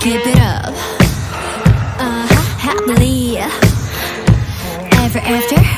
give it up. Uh huh, happily. Ever after.